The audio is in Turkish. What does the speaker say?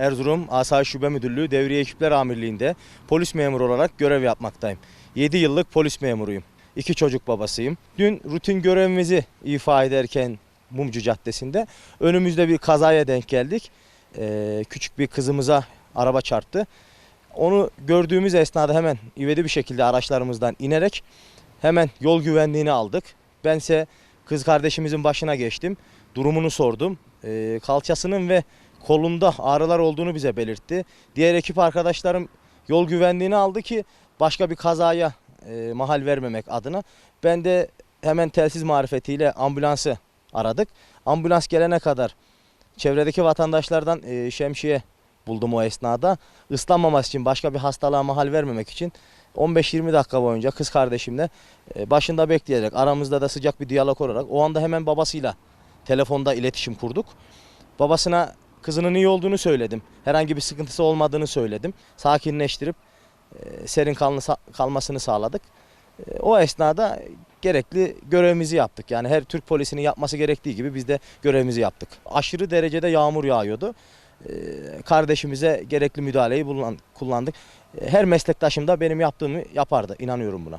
Erzurum Asayiş Şube Müdürlüğü Devriye Ekipler Amirliği'nde polis memuru olarak görev yapmaktayım. 7 yıllık polis memuruyum. İki çocuk babasıyım. Dün rutin görevimizi ifa ederken Mumcu Caddesi'nde önümüzde bir kazaya denk geldik. Ee, küçük bir kızımıza araba çarptı. Onu gördüğümüz esnada hemen ivedi bir şekilde araçlarımızdan inerek hemen yol güvenliğini aldık. Bense kız kardeşimizin başına geçtim. Durumunu sordum. Ee, kalçasının ve kolunda ağrılar olduğunu bize belirtti. Diğer ekip arkadaşlarım yol güvenliğini aldı ki başka bir kazaya e, mahal vermemek adına. Ben de hemen telsiz marifetiyle ambulansı aradık. Ambulans gelene kadar çevredeki vatandaşlardan e, şemsiye buldum o esnada. Islanmaması için başka bir hastalığa mahal vermemek için 15-20 dakika boyunca kız kardeşimle e, başında bekleyerek aramızda da sıcak bir diyalog olarak o anda hemen babasıyla telefonda iletişim kurduk. Babasına kızının iyi olduğunu söyledim. Herhangi bir sıkıntısı olmadığını söyledim. Sakinleştirip e, serin kalmasını sağladık. E, O esnada gerekli görevimizi yaptık. Yani her Türk polisinin yapması gerektiği gibi biz de görevimizi yaptık. Aşırı derecede yağmur yağıyordu. E, Kardeşimize gerekli müdahaleyi kullandık. Her meslektaşım da benim yaptığımı yapardı. İnanıyorum buna.